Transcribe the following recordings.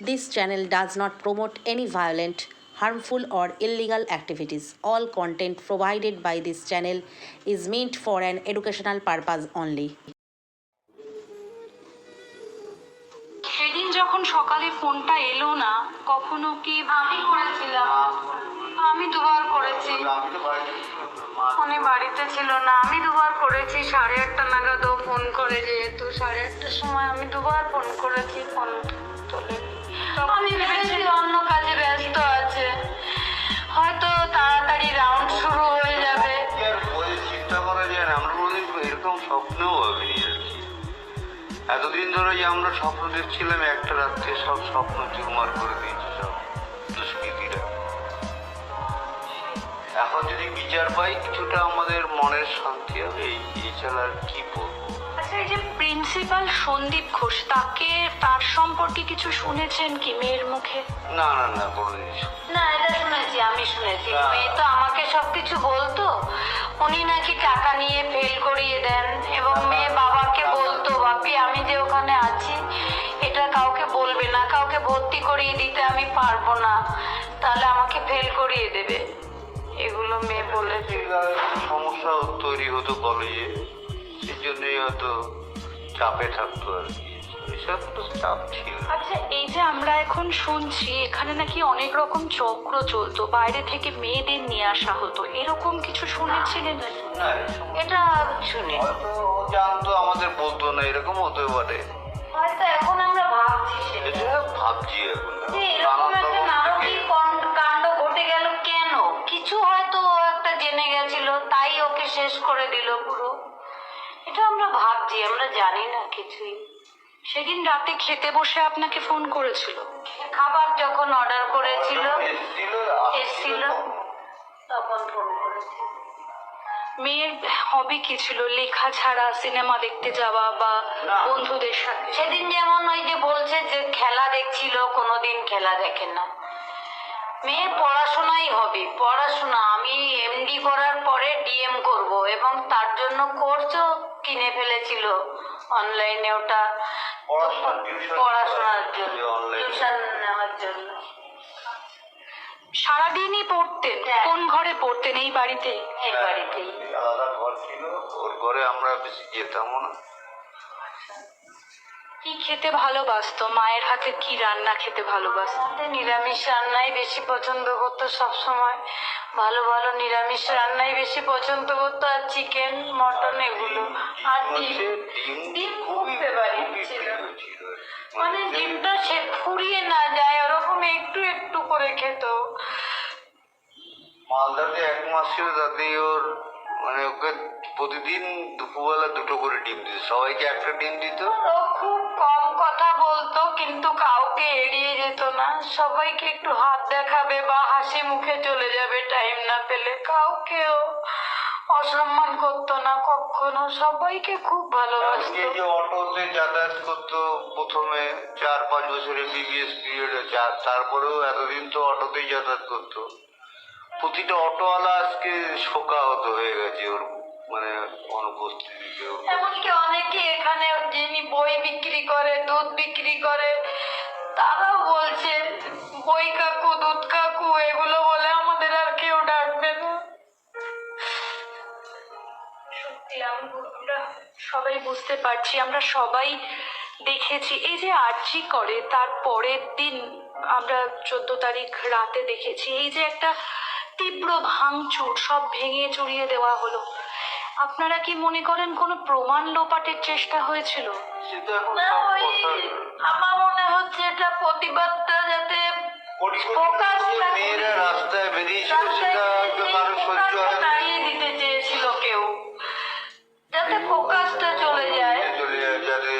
This channel does not promote any violent, harmful, or illegal activities. All content provided by this channel is meant for an educational purpose only. সেদিন যখন সকালে ফোনটা এলো না কখনো কি আমি করেছিলাম আমি দুবার করেছি উনি বাড়িতে ছিল না আমি দুবার করেছি সাড়ে আটটা নাগাদও ফোন করে যেহেতু সাড়ে আটটার সময় আমি দুবার ফোন করেছি ফোন তোলেনি আমি ভেবেছি অন্য কাজে ব্যস্ত আছে। হয়তো তাড়াতাড়ি রাউন্ড শুরু হয়ে যাবে। চিন্তা করা যায় না, আমরা কোনোদিন এরকম স্বপ্নেও ভাবিনি আর কি। এতদিন ধরে যে আমরা স্বপ্ন দেখছিলাম, একটা রাত্রে সব স্বপ্ন চুরমার করে দিয়েছে সব দুষ্কৃতীরা। এখন যদি বিচার পাই, কিছুটা আমাদের মনের শান্তি হবে, এই এছাড়া আর কি বলব? এই যে প্রিন্সিপাল সন্দীপ ঘোষ তাকে তার সম্পর্কে কিছু শুনেছেন কি মেয়ের মুখে? না না না কোনো না এটা শুনেছি আমি শুনেছি। না। মেয়ে তো আমাকে সবকিছু বলতো। উনি নাকি টাকা নিয়ে ফেল করিয়ে দেন এবং মেয়ে বাবাকে বলতো বাপি আমি যে ওখানে আছি এটা কাউকে বলবে না। কাউকে ভর্তি করিয়ে দিতে আমি পারব না। তাহলে আমাকে ফেল করিয়ে দেবে। এগুলো মেয়ে বলেছে। সমস্যা তৈরি হতো কলেজে সেই জন্যই হয়তো চাপে থাকতো আর কি। এসব তো চাপ ছিল। আচ্ছা এই যে আমরা এখন শুনছি এখানে নাকি অনেক রকম চক্র চলতো। বাইরে থেকে মেয়েদের নিয়ে আসা হতো। এরকম কিছু শুনেছিলেন? এটা শুনে হয়তো ও জানতো আমাদের বলতো না এরকম হতে পারে। ভাবছি আমরা জানি না কিছুই। সেদিন রাতে খেতে বসে আপনাকে ফোন করেছিল। খাবার যখন অর্ডার করেছিল এসেছিল, তখন ফোন করেছিল। মেয়ের হবি কি ছিল? লেখা ছাড়া সিনেমা দেখতে যাওয়া বা বন্ধুদের সাথে। সেদিন যেমন ওই যে বলছে যে খেলা দেখছিল কোনোদিন খেলা দেখে না। মেয়ে পড়াশোনাই হবে পড়াশোনা আমি এমডি করার পরে ডিএম করব এবং তার জন্য কোর্সও কিনে ফেলেছিল অনলাইনে ওটা। পড়াশোনার জন্য টিউশন নেওয়ার জন্য। সারাদিনই পড়তেন হ্যাঁ। কোন ঘরে পড়তেন? এই বাড়িতে এই বাড়িতেই। আলাদা ঘর ছিল ওর ঘরে আমরা বেশি যেতামও না। কি খেতে ভালোবাসতো? মায়ের হাতে কি রান্না খেতে ভালোবাসতো? নিরামিষ রান্নাই বেশি পছন্দ করতো সব সময় ভালো ভালো নিরামিষ রান্নাই বেশি পছন্দ করতো আর চিকেন মটন এগুলো। আর ডিম। খুব ফেভারিট ছিল কি। মানে ডিমটা সে ফুরিয়ে না যায় ওরকম একটু একটু করে খেত। মালদাতে এক মাস ছিল তাতেই ওর মানে ওকে প্রতিদিন দুপুরবেলা দুটো করে ডিম দিত। সবাইকে একটা ডিম দিত। খুব কম কথা বলতো কিন্তু কাউকে এড়িয়ে যেত না। সবাইকে একটু হাত দেখাবে বা হাসি মুখে চলে যাবে টাইম না পেলে কাউকেও অসম্মান করতো না কখনো। সবাইকে খুব ভালোবাসতো। যে অটোতে যাতায়াত করতো প্রথমে চার পাঁচ বছরের বিবিএস পিরিয়ডে চার তারপরেও এতদিন তো অটোতেই যাতায়াত করতো। প্রতিটা অটোওয়ালা আজকে শোকাহত হয়ে গেছে ওর মানে অনুপস্থিতিতে। এমনকি অনেকে এখানে যিনি বই বিক্রি করে দুধ বিক্রি করে তারাও বলছে বই কাকু দুধ কাকু এগুলো বলে আমাদের আর কেউ ডাকবে না। সত্যি আমরা সবাই বুঝতে পারছি আমরা সবাই দেখেছি। এই যে আর্জি করে তার পরের দিন আমরা চোদ্দ তারিখ রাতে দেখেছি এই যে একটা তীব্র ভাঙচুর সব ভেঙে চুরিয়ে দেওয়া হলো। আপনারা কি মনে করেন কোনো প্রমাণ লোপাটের চেষ্টা হয়েছিল? আমার মনে হচ্ছে এটা প্রতিবাদটা যাতে মেয়েরা রাস্তায় বেরিয়েছিল সেটা কারও সহ্য হয় না। দিতে চেয়েছিল কেউ। যাতে ফোকাসটা চলে যায়। চলে যায় যাতে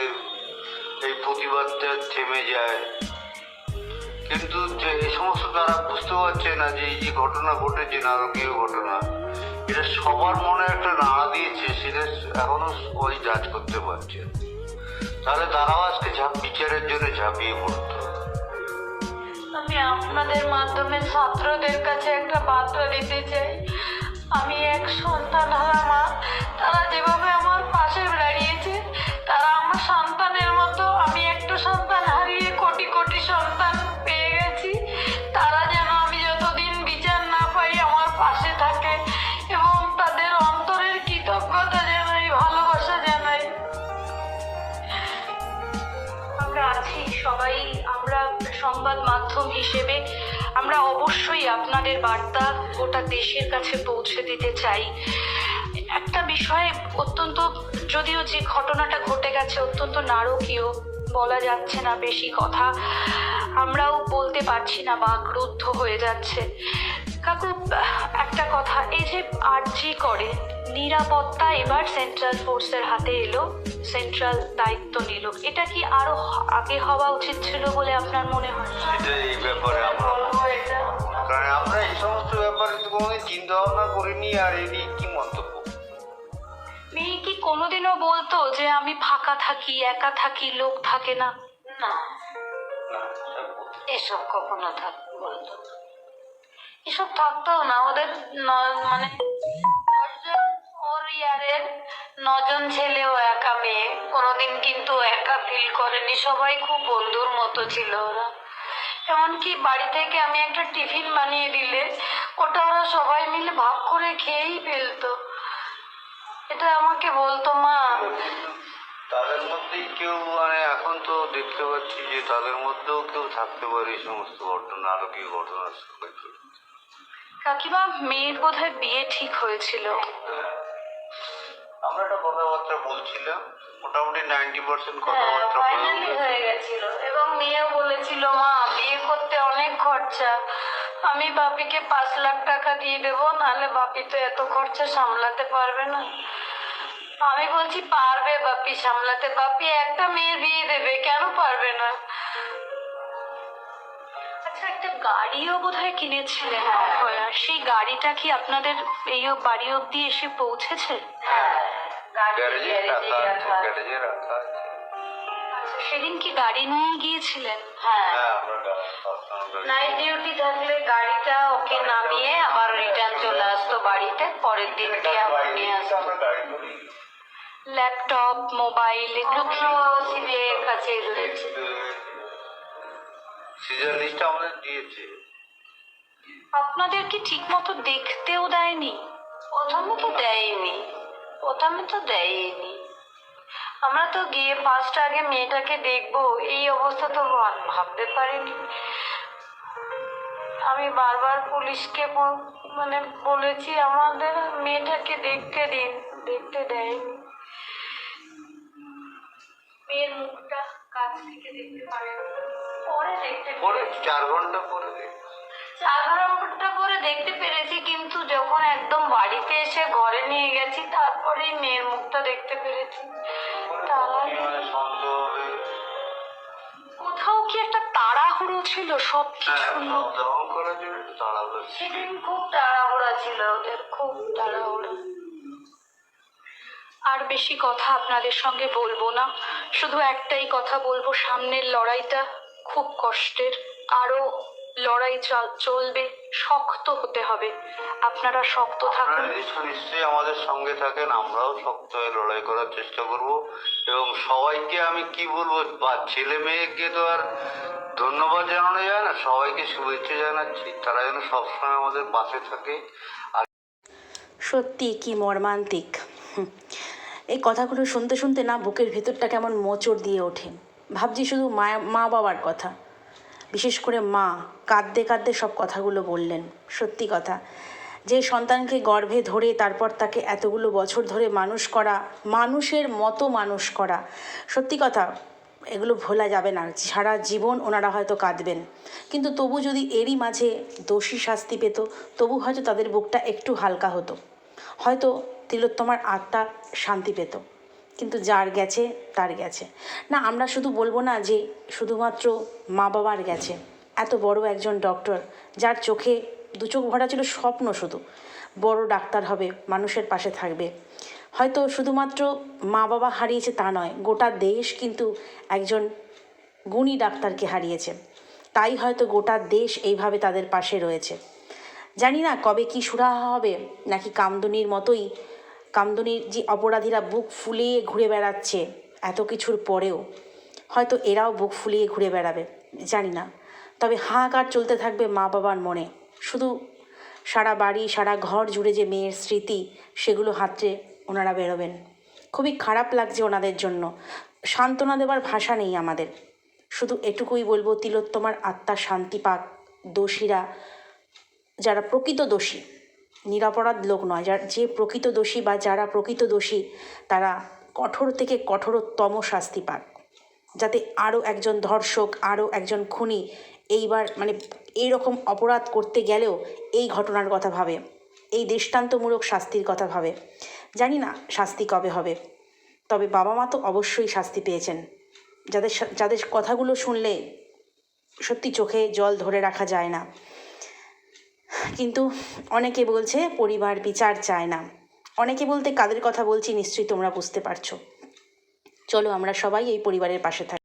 এই প্রতিবাদটা থেমে যায়। কিন্তু এই সমস্ত তারা বুঝতে পারছে না যে এই যে ঘটনা ঘটেছে নারকীয় ঘটনা, এটা সবার মনে একটা নাড়া দিয়েছে, সেটা এখনও সবাই জাজ করতে পারছে। তাহলে তারাও আজকে বিচারের জন্য ঝাঁপিয়ে পড়তো আমি আপনাদের মাধ্যমে ছাত্রদের কাছে একটা বার্তা দিতে চাই আমি এক সন্তান হারা মা, তারা যেভাবে আমার পাশে দাঁড়িয়েছে মাধ্যম হিসেবে আমরা অবশ্যই আপনাদের বার্তা গোটা দেশের কাছে পৌঁছে দিতে চাই। একটা বিষয়ে অত্যন্ত, যদিও যে ঘটনাটা ঘটে গেছে অত্যন্ত নারকীয়, বলা যাচ্ছে না বেশি কথা। আমরাও বলতে পারছি না বা ক্রুদ্ধ হয়ে যাচ্ছে। কাকু, একটা কথা, এই যে আরজি করে নিরাপত্তা এবার সেন্ট্রাল ফোর্সের হাতে এলো। সেন্ট্রাল দায়িত্ব নিল। এটা কি আরও আগে হওয়া উচিত ছিল বলে আপনার মনে হয়? সেটা এই ব্যাপারে আমরা কারণ আমরা এই সমস্ত ব্যাপারে তো কোনোদিন চিন্তা ভাবনা করিনি আর এ নিয়ে কি মন্তব্য? মেয়ে কি কোনোদিনও বলতো যে আমি ফাঁকা থাকি একা থাকি লোক থাকে না? না। এসব কখনো থাক বলতো। এসব থাকতেও না। ওদের মানে ইয়ারের নজন ছেলেও একা মেয়ে কোনোদিন কিন্তু একা ফিল করেনি। সবাই খুব বন্ধুর মতো ছিল ওরা। এমনকি বাড়ি থেকে আমি একটা টিফিন বানিয়ে দিলে ওটা ওরা সবাই মিলে ভাগ করে খেয়েই ফেলতো। এটা আমাকে বলতো মা তাদের মধ্যেই কেউ মানে এখন তো দেখতে পাচ্ছি যে তাদের মধ্যেও কেউ থাকতে পারে এই সমস্ত ঘটনা আরও কি ঘটনার সঙ্গে কাকিমা মেয়ের বোধহয় বিয়ে ঠিক হয়েছিল। আমরা একটা কথাবার্তা বলছিলাম মোটামুটি নাইনটি পার্সেন্ট হ্যাঁ, কথাবার্তা ফাইনালি হয়ে হয়ে গেছিল। এবং মেয়েও বলেছিল মা বিয়ে করতে অনেক খরচা। আমি বাপিকে পাঁচ লাখ টাকা দিয়ে দেবো নাহলে বাপি তো এত খরচা সামলাতে পারবে না। আমি বলছি পারবে বাপি সামলাতে। বাপি একটা মেয়ের বিয়ে দেবে কেন পারবে না? আচ্ছা একটা গাড়িও বোধহয় কিনেছিলেন অক্ষয়া। সেই গাড়িটা কি আপনাদের এই বাড়ি অব্দি এসে পৌঁছেছে? গাড়ি গ্যারেজে গ্যারেজে রাখা আছে গ্যারেজে রাখা আছে। সেদিন কি গাড়ি নিয়ে গিয়েছিলেন? হ্যাঁ হ্যাঁ। নাইট ডিউটি থাকলে গাড়িটা ওকে নামিয়ে আবার রিটার্ন চলে আসতো বাড়িতে পরের দিনকে আবার নিয়ে আসতো। ল্যাপটপ মোবাইল এগুলো। সিবিআই এর কাছেই রয়েছে আমাদের দিয়েছে। আপনাদের কি ঠিক মতো দেখতেও দেয়নি। প্রথমে তো দেয়নি। প্রথমে তো দেয়নি। আমরা তো গিয়ে ফার্স্ট আগে মেয়েটাকে দেখব, এই অবস্থা তো ভাবতে পারিনি। আমি বারবার পুলিশকে মানে বলেছি, আমাদের মেয়েটাকে দেখতে দিন, দেখতে দেয়নি। মেয়ের মুখটা কাছ থেকে দেখতে পারেন। পরে দেখতে পরে। চার ঘণ্টা পরে ঘণ্টা পরে দেখতে পেরেছি কিন্তু যখন একদম বাড়িতে এসে ঘরে নিয়ে গেছি তারপরেই মেয়ের মুখটা দেখতে পেরেছি। কোথাও কি একটা তাড়াহুড়ো ছিল? সব হ্যাঁ কিছু সব ছিল। সেদিন খুব তাড়াহুড়া ছিল ওদের খুব তাড়াহুড়া। আর বেশি কথা আপনাদের সঙ্গে বলব না। শুধু একটাই কথা বলব সামনের লড়াইটা খুব কষ্টের। আরও লড়াই চল- চলবে শক্ত হতে হবে। আপনারা শক্ত থাকুন। নিশ্চয়- নিশ্চয়ই আমাদের সঙ্গে থাকেন আমরাও শক্ত হয়ে লড়াই করার চেষ্টা করব। এবং সবাইকে আমি কি বলব বা ছেলে মেয়েকে তো আর ধন্যবাদ জানানো যায় না সবাইকে শুভেচ্ছা জানাচ্ছি। তারা যেন সবসময় আমাদের পাশে থাকে। আর সত্যি কি মর্মান্তিক। হুম। এই কথাগুলো শুনতে শুনতে না বুকের ভেতরটা কেমন মোচড় দিয়ে ওঠে। ভাবছি শুধু মা মা বাবার কথা। বিশেষ করে মা কাঁদতে কাঁদতে সব কথাগুলো বললেন। সত্যি কথা। যে সন্তানকে গর্ভে ধরে তারপর তাকে এতগুলো বছর ধরে মানুষ করা, মানুষের মতো মানুষ করা, সত্যি কথা, এগুলো ভোলা যাবে না। সারা জীবন ওনারা হয়তো কাঁদবেন। কিন্তু তবু যদি এরই মাঝে দোষী শাস্তি পেত, তবু হয়তো তাদের বুকটা একটু হালকা হতো। হয়তো তিলোত্তমার আত্মা শান্তি পেত। কিন্তু যার গেছে, তার গেছে। না, আমরা শুধু বলব না যে শুধুমাত্র মা বাবার গেছে। এত বড় একজন ডক্টর যার চোখে, দু চোখ ভরা ছিল স্বপ্ন শুধু। বড় ডাক্তার হবে, মানুষের পাশে থাকবে। হয়তো শুধুমাত্র মা বাবা হারিয়েছে তা নয়, গোটা দেশ কিন্তু একজন গুণী ডাক্তারকে হারিয়েছে। তাই হয়তো গোটা দেশ এইভাবে তাদের পাশে রয়েছে। জানি না কবে কি সুরাহা হবে, নাকি কামদুনির মতোই কামদুনির যে অপরাধীরা বুক ফুলিয়ে ঘুরে বেড়াচ্ছে এত কিছুর পরেও, হয়তো এরাও বুক ফুলিয়ে ঘুরে বেড়াবে, জানি না। তবে হাহাকার চলতে থাকবে মা বাবার মনে। শুধু সারা বাড়ি, সারা ঘর জুড়ে যে মেয়ের স্মৃতি, সেগুলো হাতড়ে ওনারা বেরোবেন। খুবই খারাপ লাগছে ওনাদের জন্য। সান্ত্বনা দেওয়ার ভাষা নেই আমাদের। শুধু এটুকুই বলব, তিলোত্তমার আত্মা শান্তি পাক দোষীরা, যারা প্রকৃত দোষী নিরাপরাধ লোক নয়, যার যে প্রকৃত দোষী বা যারা প্রকৃত দোষী, তারা কঠোর থেকে কঠোরতম শাস্তি পাক। যাতে আরও একজন ধর্ষক আরও একজন খুনি এইবার মানে এইরকম অপরাধ করতে গেলেও এই ঘটনার কথা ভাবে, এই দৃষ্টান্তমূলক শাস্তির কথা ভাবে। জানি না শাস্তি কবে হবে, তবে বাবা মা তো অবশ্যই শাস্তি পেয়েছেন। যাদের যাদের কথাগুলো শুনলে সত্যি চোখে জল ধরে রাখা যায় না। কিন্তু অনেকে বলছে পরিবার বিচার চায় না। অনেকে বলতে কাদের কথা বলছি নিশ্চয়ই তোমরা বুঝতে পারছ। চলো আমরা সবাই এই পরিবারের পাশে থাকি।